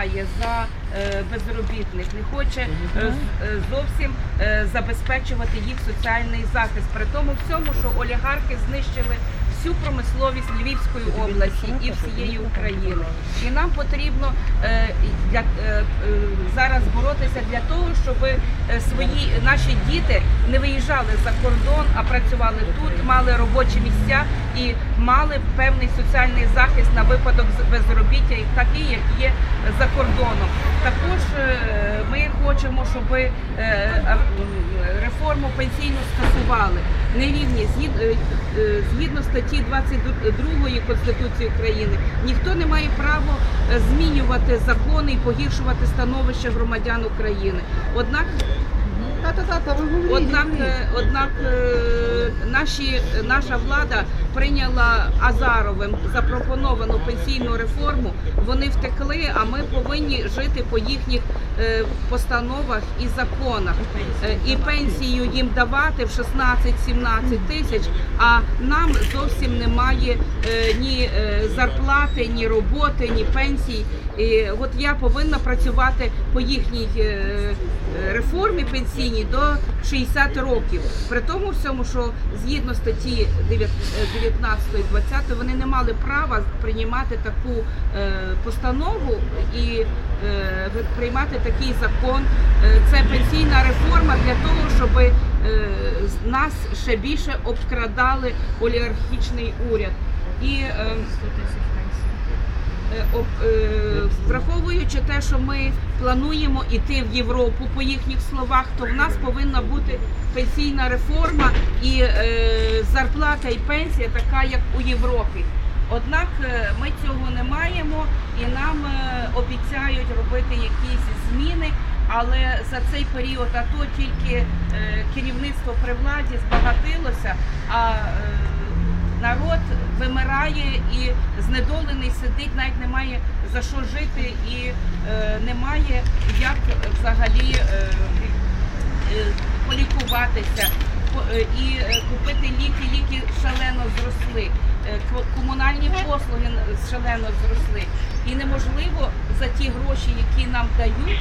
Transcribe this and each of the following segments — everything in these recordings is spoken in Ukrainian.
переживає за е, безробітних, не хоче е, е, зовсім забезпечувати їх соціальний захист. При тому всьому, що олігархи знищили всю промисловість Львівської області і всієї України. І нам потрібно зараз боротися для того, щоб свої наші діти не виїжджали за кордон, а працювали тут, мали робочі місця і мали певний соціальний захист на випадок безробіття, такий, як є за кордоном. Також е, ми хочемо, щоб е, реформу пенсійну скасували. Нерівні е, згідно статті 22 Конституції України, ніхто не має права змінювати закони і погіршувати становище громадян України. Однак. Однак, е, однак е, наші, наша влада прийняла Азаровим запропоновану пенсійну реформу. Вони втекли, а ми повинні жити по їхніх е, постановах і законах. І пенсію їм давати в 16-17 тисяч, а нам зовсім немає ні зарплати, ні роботи, ні пенсій. І от я повинна працювати по їхній реформі пенсійній до 60 років. При тому всьому, що згідно статті 19 20 вони не мали права приймати таку е, постанову і е, приймати такий закон. Е, Це пенсійна реформа для того, щоб нас ще більше обкрадали олігархічний уряд. І об- е, враховуючи те, що ми плануємо йти в Європу по їхніх словах, то в нас повинна бути пенсійна реформа і е, зарплата і пенсія така, як у Європі. Однак е, ми цього не маємо і нам е, обіцяють робити якісь зміни. Але за цей період АТО тільки е, керівництво при владі збагатилося, а народ вимирає і знедолений сидить, навіть немає за що жити і е, немає як взагалі е, е, полікуватися е, і е, купити ліки. Ліки шалено зросли, комунальні послуги шалено зросли. І неможливо за ті гроші, які нам дають.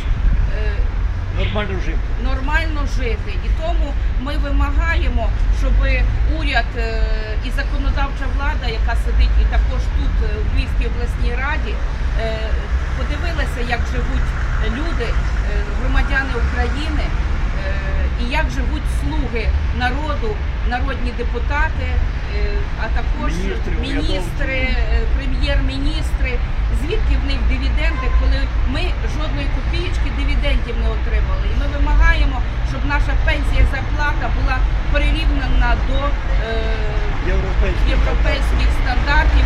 Е, Нормально жити. нормально жити. І тому ми вимагаємо, щоб уряд е, і законодавча влада, яка сидить і також тут е, у Львівській обласній раді, е, подивилася, як живуть люди, е, громадяни України, е, і як живуть слуги народу, народні депутати, е, а також Міністри, міністри, е, прем'єр-міністри. Звідки в них дивіденди, наша пенсія зарплата була прирівнена до е, європейських стандартів.